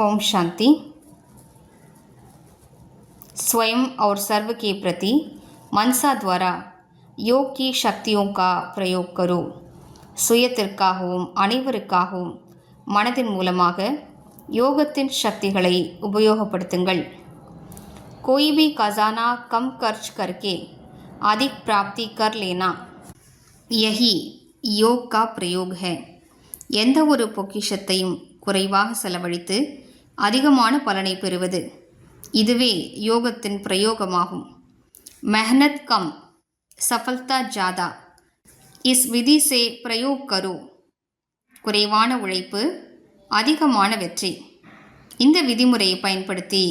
ओम शांति स्वयं और सर्व के प्रति मनसा द्वारा योग की शक्तियों का प्रयोग करो சுயத்திற்காகவும் அனைவருக்காகவும் மனதின் மூலமாக யோகத்தின் சக்திகளை உபயோகப்படுத்துங்கள் कोई भी खजाना कम खर्च करके अधिक प्राप्ति कर लेना यही யோக் கா பிரயோக் है எந்த ஒரு பொக்கிஷத்தையும் குறைவாக செலவழித்து அதிகமான பலனை பெறுவது இதுவே யோகத்தின் பிரயோகமாகும் மெஹனத் கம் சஃபல்தா ஜாதா இஸ் விதி சே பிரயோக் கரு குறைவான உழைப்பு அதிகமான வெற்றி இந்த விதிமுறையை பயன்படுத்தி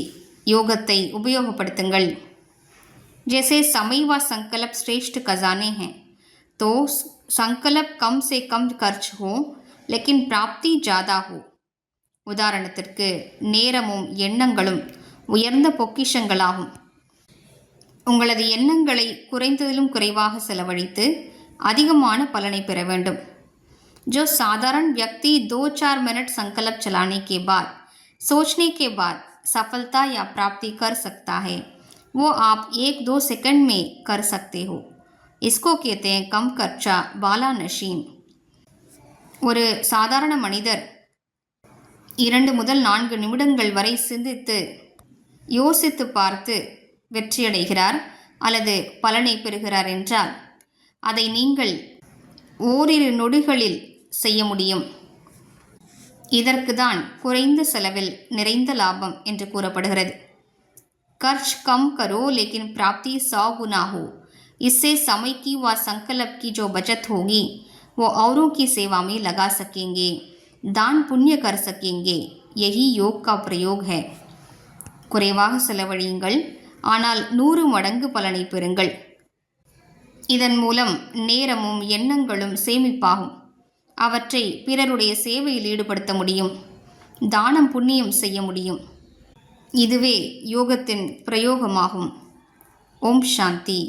யோகத்தை உபயோகப்படுத்துங்கள் जैसे समय व संकल्प श्रेष्ठ खजाने हैं तो संकल्प कम से कम खर्च हो लेकिन प्राप्ति ज़्यादा हो உதாரணத்திற்கு நேரமும் எண்ணங்களும் உயர்ந்த பொக்கிஷங்களாகும் உங்களது எண்ணங்களை குறைந்ததிலும் குறைவாக செலவழித்து அதிகமான பலனை பெற வேண்டும் जो साधारण व्यक्ति दो चार मिनट संकल्प चलाने के बाद सोचने के बाद सफलता या प्राप्ति कर सकता है वो आप एक दो सेकंड में कर सकते हो इसको कहते हैं कम खर्चा बाला नशीन ஒரு சாதாரண மனிதர் இரண்டு முதல் நான்கு நிமிடங்கள் வரை சிந்தித்து யோசித்து பார்த்து வெற்றியடைகிறார் அல்லது பலனை பெறுகிறார் என்றால் அதை நீங்கள் ஓரிரு நொடிகளில் செய்ய முடியும் இதற்கு தான் குறைந்த செலவில் நிறைந்த லாபம் என்று கூறப்படுகிறது खर्च कम करो लेकिन प्राप्ति सौ गुना हो इससे समय की व संकल्प की जो बचत होगी वो औरों की सेवा में लगा सकेंगे दान पुण्य कर सकेंगे यही योग का प्रयोग है குறைவாக செலவழியுங்கள் ஆனால் நூறு மடங்கு பலனை பெறுங்கள் இதன் மூலம் நேரமும் எண்ணங்களும் சேமிப்பாகும் அவற்றை பிறருடைய சேவையில் ஈடுபடுத்த முடியும் தானம் புண்ணியம் செய்ய முடியும் இதுவே யோகத்தின் பிரயோகமாகும் ஓம் சாந்தி